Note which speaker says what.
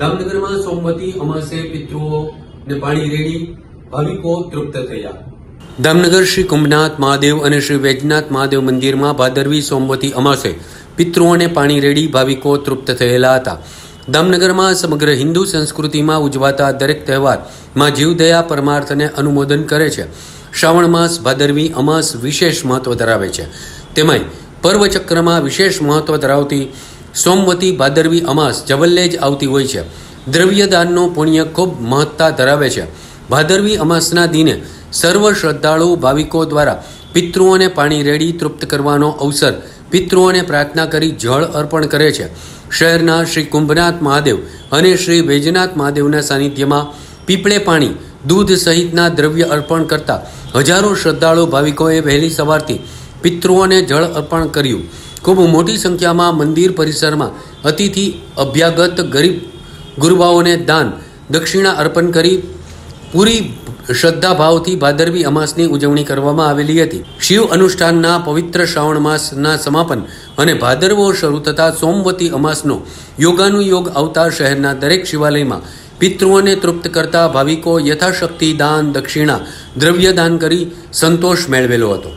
Speaker 1: દામનગરમાં સોમવતી અમાસે પિતૃઓને પાણી રેડી, ભાવિકો તૃપ્ત થયા. દામનગર શ્રી કુંભનાથ મહાદેવ અને શ્રી વૈજનાથ મહાદેવ મંદિરમાં ભાદરવી સોમવતી અમાસે પિતૃઓને પાણી રેડી, ભાવિકો તૃપ્ત થયેલા હતા. દામનગરમાં સમગ્ર હિન્દુ સંસ્કૃતિમાં ઉજવાતા દરેક તહેવારમાં જીવદયા પરમાર્થને અનુમોદન કરે છે. શ્રાવણ માસ, ભાદરવી અમાસ વિશેષ મહત્વ ધરાવે છે. તેમાંય પર્વચક્રમાં વિશેષ મહત્વ ધરાવતી સોમવતી ભાદરવી અમાસ જવલ્લે જ આવતી હોય છે. દ્રવ્યદાનનો પુણ્ય ખૂબ મહત્તા ધરાવે છે. ભાદરવી અમાસના દિને સર્વ શ્રદ્ધાળુ ભાવિકો દ્વારા પિતૃઓને પાણી રેડી તૃપ્ત કરવાનો અવસર પિતૃઓને પ્રાર્થના કરી જળ અર્પણ કરે છે. શહેરના શ્રી કુંભનાથ મહાદેવ અને શ્રી વૈજનાથ મહાદેવના સાનિધ્યમાં પીપળે પાણી, દૂધ સહિતના દ્રવ્ય અર્પણ કરતા હજારો શ્રદ્ધાળુ ભાવિકોએ વહેલી સવારથી પિતૃઓને જળ અર્પણ કર્યું. ખૂબ મોટી સંખ્યામાં મંદિર પરિસરમાં અતિથિ, અભ્યાગત, ગરીબ ગુરુબાઓને દાન, દક્ષિણા અર્પણ કરી પૂરી શ્રદ્ધાભાવથી ભાદરવી અમાસની ઉજવણી કરવામાં આવેલી હતી. શિવ અનુષ્ઠાનના પવિત્ર શ્રાવણ માસના સમાપન અને ભાદરવો શરૂ થતા સોમવતી અમાસનો યોગાનુયોગ આવતા શહેરના દરેક શિવાલયમાં પિતૃઓને તૃપ્ત કરતા ભાવિકો યથાશક્તિ દાન, દક્ષિણા દ્રવ્ય દાન કરી સંતોષ મેળવેલો હતો.